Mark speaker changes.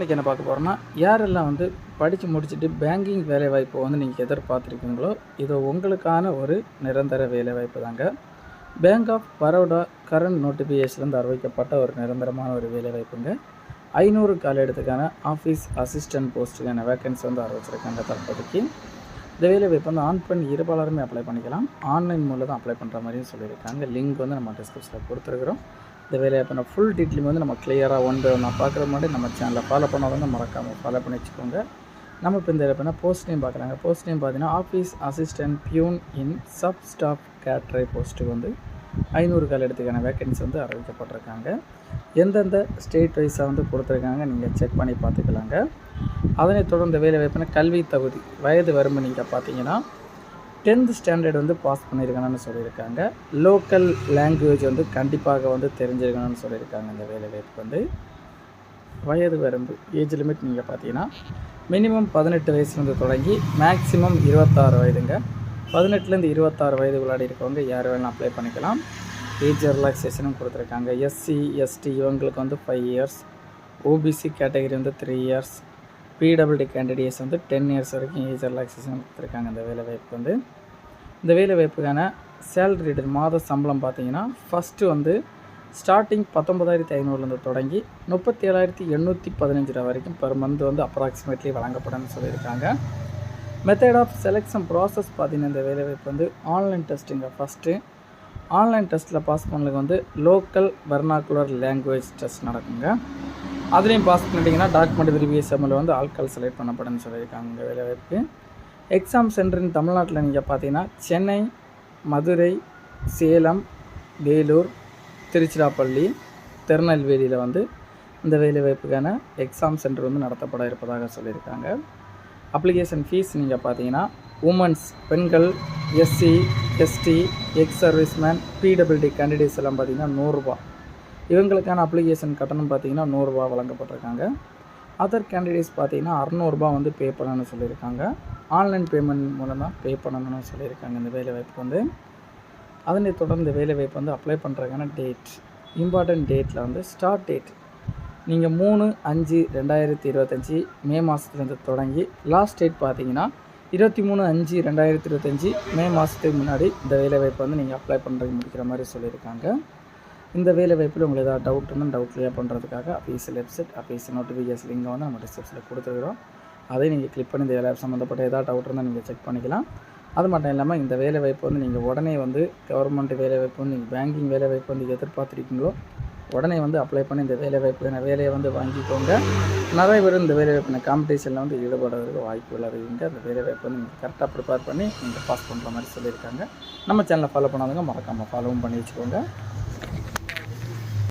Speaker 1: இன்றைக்கி என்ன பார்க்க போகிறோம்னா யாரெல்லாம் வந்து படித்து முடிச்சுட்டு பேங்கிங் வேலைவாய்ப்பை வந்து நீங்கள் எதிர்பார்த்துருக்கீங்களோ இது உங்களுக்கான ஒரு நிரந்தர வேலைவாய்ப்பு தாங்க. பேங்க் ஆஃப் பரோடா கரண்ட் நோட்டிஃபிகேஷன்லேருந்து அறிவிக்கப்பட்ட ஒரு நிரந்தரமான ஒரு வேலைவாய்ப்புங்க. ஐநூறு கால இடத்துக்கான ஆஃபீஸ் அசிஸ்டன்ட் போஸ்ட்டுக்கான வேகன்சி வந்து அறிவிச்சிருக்காங்க தற்போதைக்கு. இந்த வேலைவாய்ப்பு வந்து ஆன் பண்ணி இருபாலருமே அப்ளை பண்ணிக்கலாம். ஆன்லைன் மூலம் தான் அப்ளை பண்ணுற மாதிரியும் சொல்லியிருக்காங்க. லிங்க் வந்து நம்ம டிஸ்கிரிப்ஷனில் கொடுத்துருக்குறோம். இந்த வேலைவாய்ப்பு ஃபுல் டீட்டெயிலும் வந்து நம்ம கிளியராக ஒன் பை ஒன்னாக பார்க்குற மாதிரி நம்ம சேனலில் ஃபாலோ பண்ணாதவங்க மறக்காமல் ஃபாலோ பண்ணி வச்சுக்கோங்க நம்ம இப்போ இந்த வேலைப்பான போஸ்ட் நேம் பார்க்குறாங்க. போஸ்ட் நேம் பார்த்தீங்கன்னா office assistant peon in sub staff cadre போஸ்ட்டுக்கு வந்து ஐநூறு கால இடத்துக்கான வேக்கன்சி வந்து அறிவிக்கப்பட்டிருக்காங்க. எந்தெந்த ஸ்டேட் வைஸாக வந்து கொடுத்துருக்காங்க நீங்கள் செக் பண்ணி பார்த்துக்கலாங்க. அதனைத் தொடர்ந்து வேலை வாய்ப்புனா கல்வி தகுதி வயது வரம்பு நீங்கள் பார்த்தீங்கன்னா டென்த் ஸ்டாண்டர்ட் வந்து பாஸ் பண்ணியிருக்கணும்னு சொல்லியிருக்காங்க. லோக்கல் லாங்குவேஜ் வந்து கண்டிப்பாக வந்து தெரிஞ்சிருக்கணும்னு சொல்லியிருக்காங்க இந்த வேலை வாய்ப்பு வந்து. வயது வரம்பு ஏஜ் லிமிட் நீங்கள் பார்த்தீங்கன்னா மினிமம் பதினெட்டு வயசுலேருந்து தொடங்கி மேக்ஸிமம் இருபத்தாறு வயதுங்க. பதினெட்டுலேருந்து இருபத்தாறு வயது விளையாடி இருக்கவங்க யார் வேணாலும் அப்ளை பண்ணிக்கலாம். ஏஜ் ரிலாக்ஸேஷனும் கொடுத்துருக்காங்க. எஸ்சி எஸ்டி இவங்களுக்கு வந்து ஃபைவ் இயர்ஸ் ஓபிசி கேட்டகரி வந்து த்ரீ இயர்ஸ் பிடபிள்டி கேண்டிடேட்ஸ் வந்து டென் இயர்ஸ் வரைக்கும் ஏஜ் ரிலாக்ஸேஷன் கொடுத்துருக்காங்க இந்த வேலை வாய்ப்பு வந்து. இந்த வேலை வாய்ப்புக்கான சேலரி மாத சம்பளம் பார்த்தீங்கன்னா ஃபஸ்ட்டு வந்து ஸ்டார்டிங் பத்தொம்பதாயிரத்தி ஐநூறுலேருந்து தொடங்கி முப்பத்தி ஏழாயிரத்தி எண்ணூற்றி பதினஞ்சு ரூபா வரைக்கும் பெர் மந்த் வந்து அப்ராக்சிமேட்லி வழங்கப்படும்னு சொல்லியிருக்காங்க. மெத்தட் ஆஃப் செலெக்ஷன் ப்ராசஸ் பார்த்தீங்கன்னா இந்த வேலைவாய்ப்பு வந்து ஆன்லைன் டெஸ்ட்டுங்க ஃபஸ்ட்டு ஆன்லைன் டெஸ்ட்டில் பாஸ் பண்ணலுக்கு வந்து லோக்கல் வெர்னாக்குலர் லாங்குவேஜ் டெஸ்ட் நடக்குங்க. அதுலேயும் பாஸ் பண்ணிட்டீங்கன்னா டாக்குமெண்ட் வெரிஃபிகேஷனில் வந்து ஆட்கள் செலக்ட் பண்ணப்படும்னு சொல்லியிருக்காங்க இந்த வேலைவாய்ப்பு. எக்ஸாம் சென்டர்னு தமிழ்நாட்டில் நீங்கள் பார்த்தீங்கன்னா சென்னை மதுரை சேலம் வேலூர் திருச்சிராப்பள்ளி திருநெல்வேலியில் வந்து இந்த வேலைவாய்ப்புக்கான எக்ஸாம் சென்டர் வந்து நடத்தப்பட இருப்பதாக சொல்லியிருக்காங்க. அப்ளிகேஷன் ஃபீஸ் நீங்கள் பார்த்தீங்கன்னா உமன்ஸ் பெண்கள் SC ST ex serviceman PWD candidates எல்லாம் பார்த்தீங்கன்னா நூறுரூபா இவங்களுக்கான அப்ளிகேஷன் கட்டணம் பார்த்தீங்கன்னா நூறுரூவா வழங்கப்பட்டிருக்காங்க. அதர் கேண்டிடேட்ஸ் பார்த்தீங்கன்னா அறநூறுபா வந்து பே பண்ணணும்னு சொல்லியிருக்காங்க. ஆன்லைன் பேமெண்ட் மூலமாக பே பண்ணணும்னு சொல்லியிருக்காங்க இந்த வேலைவாய்ப்பு வந்து. அதனை தொடர்ந்து வேலைவாய்ப்பு வந்து அப்ளை பண்ணுறதுக்கான டேட் இம்பார்ட்டன்ட் டேட்டில் வந்து ஸ்டார்ட் டேட் நீங்கள் மூணு அஞ்சு ரெண்டாயிரத்தி இருபத்தஞ்சி மே மாதத்துலேருந்து தொடங்கி லாஸ்ட் டேட் பார்த்தீங்கன்னா இருபத்தி மூணு அஞ்சு ரெண்டாயிரத்தி இருபத்தஞ்சி மே மாதத்துக்கு முன்னாடி இந்த வேலைவாய்ப்பு வந்து நீங்கள் அப்ளை பண்ணுறது முடிக்கிற மாதிரி சொல்லியிருக்காங்க. இந்த வேலைவாய்ப்பில் உங்களுக்கு ஏதாவது டவுட்டுன்னு டவுட் கிளியர் பண்ணுறதுக்காக அபிஎஸ்எல் வெப்சைட் அபிஎஸ்எல் நோட்டிஃபிகேஷன் லிங்கை வந்து நம்ம டிஸ்கிரிப்ஷனில் கொடுத்துருக்குறோம். அதை நீங்கள் கிளிக் பண்ணி இந்த வேலை சம்மந்தப்பட்ட ஏதாவது டவுட் இருந்தால் நீங்கள் செக் பண்ணிக்கலாம். அது மட்டும் இல்லாமல் இந்த வேலைவாய்ப்பு வந்து நீங்கள் உடனே வந்து கவர்மெண்ட் வேலைவாய்ப்பு வந்து நீங்கள் பேங்கிங் வேலைவாய்ப்பு வந்து எதிர்பார்த்துருக்கீங்களோ உடனே வந்து அப்ளை பண்ணி இந்த வேலைவாய்ப்பு வேலையை வந்து வாங்கிக்கோங்க. நிறைய பேர் இந்த வேலைவாய்ப்பின காம்படிஷனில் வந்து ஈடுபடுறதுக்கு வாய்ப்புகள் இருக்குங்க அந்த வேலைவாய்ப்பு வந்து நீங்கள் கரெக்டாக ப்ரிப்பேர் பண்ணி நீங்கள் பாஸ் பண்ணுற மாதிரி சொல்லியிருக்காங்க. நம்ம சேனலை ஃபாலோ பண்ணாதவங்க மறக்காமல் ஃபாலோவும் பண்ணி வச்சுக்கோங்க.